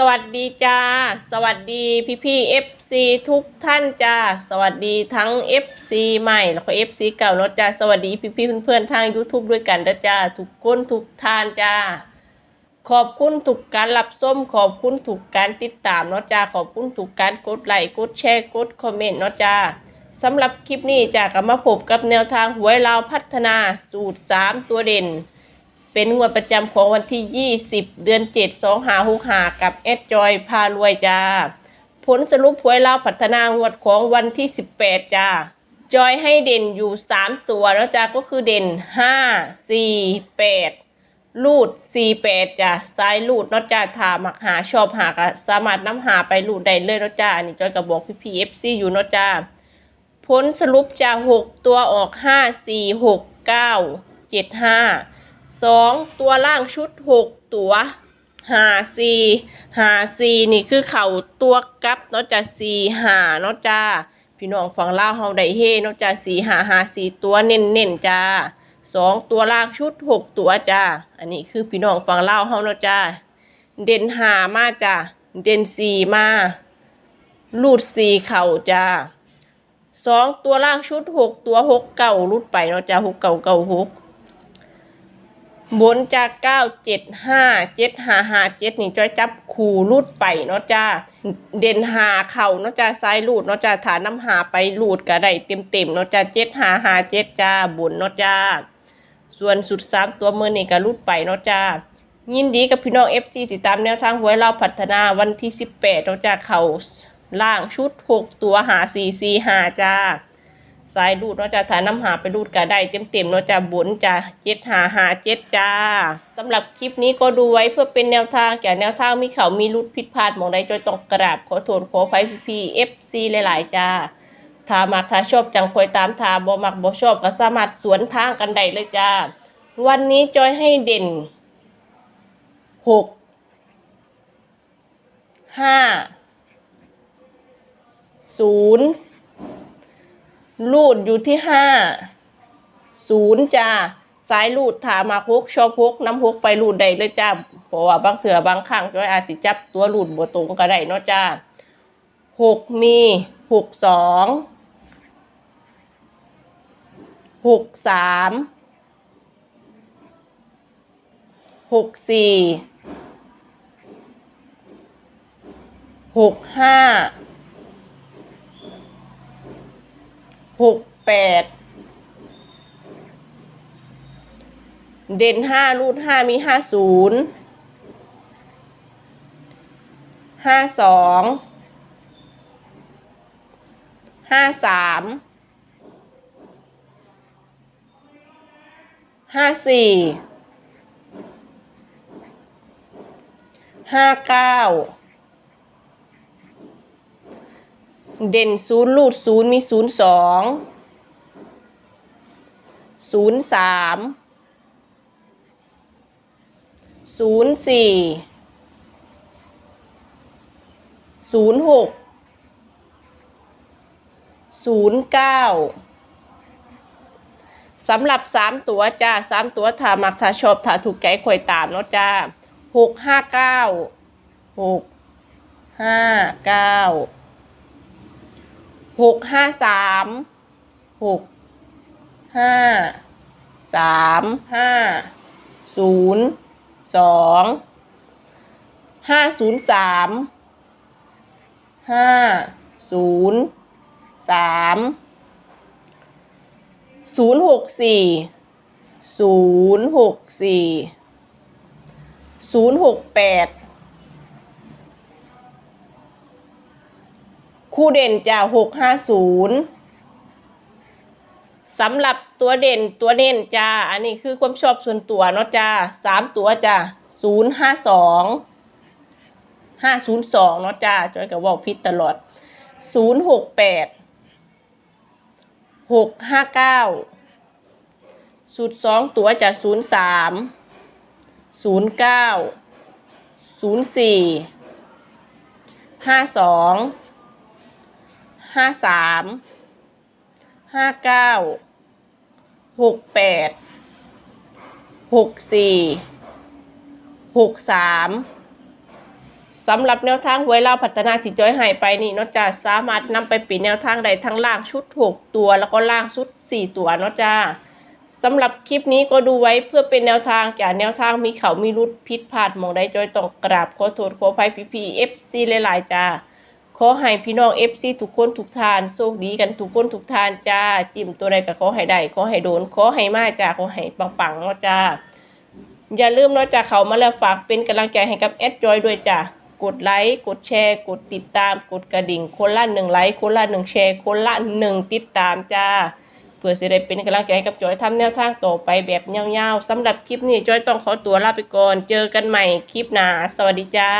สวัสดีจ้า สวัสดีพี่พี่เอฟซีทุกท่านจ้า สวัสดีทั้ง FC ใหม่แล้วก็ FC เก่าเนาะจ้า สวัสดีพี่พี่เพื่อนๆทาง YouTube ด้วยกันนะจ้า ทุกคนทุกท่านจ้า ขอบคุณทุกการรับส้ม ขอบคุณทุกการติดตามเนาะจ้า ขอบคุณทุกการกดไลค์ กดแชร์ กดคอมเมนต์เนาะจ้าสำหรับคลิปนี้จ้าก็มาพบกับแนวทางหวยลาวพัฒนาสูตร 3 ตัวเด่น เป็นงวดประจำของวันที่ 20 เดือน 7 2 5 6 5กับแอดจอยพารวยจ้า ผลสรุปหวยลาวพัฒนางวดของวันที่ 18 จ้า จอยให้เด่นอยู่ 3 ตัวแล้วจ้าก็คือเด่น 5 4 8 ลูด 48 จ้าซ้ายลูดนาะจ้าถามักหาชอบหากสามารถนำหาไปลูดได้เลยนาะจ้าอันนี้จอยก็บบอกพี่พีเอฟซีอยู่นาะจ้า ผลสรุปจะหกตัวออกห้าสี่หกเก้าเจ็ดห้า สองตัวล่างชุดหกตัวหาสี่หาสี่นี่คือเข่าตัวกับเนาะจะสี่หาเนาะจ้าพี่น้องฝั่งล่าวเฮาได้เฮเนาะจ้าสี่หาหาสี่ตัวเน้นเน้นๆจ้าสองตัวล่างชุดหกตัวจ้าอันนี้คือพี่น้องฝั่งล่าวเฮาเนาะจ้าเด่นหามาจ้าเด่นสี่มาลูดสี่เข่าจ้าสองตัวล่างชุดหกตัวหกเก่ารุดไปเนาะจ้าหกเก่าเก่าหก บนจากเก้าเจ็ดห้าเจ็ดห้าห้าเจ็ดนี่จ้อยจับขู่รุดไปเนาะจ้าเด่นหาเข่าเนาะจ้าซ้ายรูดเนาะจ้าฐานน้ำหาไปรูดก็ได้เต็มเต็มเนาะจ้าเจ็ดห้าห้าเจ็ดจ้าบนเนาะจ้าส่วนสุดสามตัวมือนี่ก็รุดไปเนาะจ้ายินดีกับพี่น้องเอฟซีติดตามแนวทางหวยเราพัฒนาวันที่สิบแปดเราะจะเข่าล่างชุดหกตัวหาสี่สี่หาจ้า สายรูดเนาะจ้าฐานน้ำหาไปรูดก็ได้เต็มเต็มๆเนาะจ้าบนจ้าเจ็ดหาหาเจ็ดจ้าสำหรับคลิปนี้ก็ดูไว้เพื่อเป็นแนวทางแก่แนวทางมีเขามีรุดผิดพลาดมองใดจอยต้องกราบขอโทษขออภัยพี่เอฟซีหลายๆจ้าถ้ามักถ้าชอบจังคอยตามถ้าบ่มักบ่ชอบก็สามารถสวนทางกันได้เลยจ้า วันนี้จอยให้เด่นหกห้าศูนย์ ลูดอยู่ที่ห้าศูนย์จ้าสายลูดถามาพกชอบพกน้ำพกไปลูดได้เลยจ้าเพราะว่าบางเสือบางครั้งจ้อยอาจสิจับตัวลูดบัวตรงก็ได้เนาะจ้าหกมีหกสองหกสามหกสี่หกห้า หกแปดเด่นห้ารูดห้ามีห้าศูนย์ห้าสองห้าสามห้าสี่ห้าเก้า เด่นศูนย์รูดศูนย์มีศูนย์สองศูนย์สามศูนย์สี่ศูนย์หกศูนย์เก้าสำหรับสามตัวจ้าสามตัวถ้ามักถ้าชอบถ้าถูกใจคอยตามเนาะจ้าหกห้าเก้าหกห้าเก้า หกห้าสามหกห้าสามห้าศูนย์สองห้าศูนย์สามห้าศูนย์สามศูนย์หกสี่ศูนย์หกสี่ศูนย์หกแปด คู่เด่นจะหกห้าศูนย์สำหรับตัวเด่นตัวเด่นจ้า อันนี้คือความชอบส่วนตัวเนาะจ้าสามตัวจ้าศูนย์ห้าสองห้าศูนย์สองเนาะจ้าจอยกับว่าพิษตลอดศูนย์หกแปดหกห้าเก้าสูตรสองตัวจะศูนย์สามศูนย์เก้าศูนย์สี่ห้าสอง ห้าสามห้าเก้าหกแปดหกสี่หกสามสำหรับแนวทางหวยเราพัฒนาที่จอยให้ไปนี่เนาะจ้าสามารถนำไปเป็นแนวทางใดทั้งล่างชุดหกตัวแล้วก็ล่างชุดสี่ตัวเนาะจ้าสำหรับคลิปนี้ก็ดูไว้เพื่อเป็นแนวทางจากแนวทางมีเขามีรุดผิดพลาดมองใดจอยต้องกราบขอโทษขออภัยพี่พีเอฟซีหลายๆจ้า ขอให้พี่น้องเอฟซีทุกคนทุกทานโชคดีกันทุกคนทุกทานจ้า จิ้มตัวใดก็ขอให้ได้ขอให้โดนขอให้มาจ้าขอให้ปังๆเนาะจ้าอย่าลืมเนาะจ้าเขามาแล้วฝากเป็นกำลังใจให้กับแอดจอยด้วยจ้ากดไลค์กดแชร์ กดติดตาม กดกระดิ่ง คนละหนึ่งไลค์คนละหนึ่งแชร์ คนละหนึ่งติดตามจ้าเพื่อจะได้เป็นกำลังใจให้กับจอยทำแนวทางต่อไปแบบยาวๆสำหรับคลิปนี้จอยต้องขอตัวลาไปก่อน เจอกันใหม่คลิปหน้าสวัสดีจ้า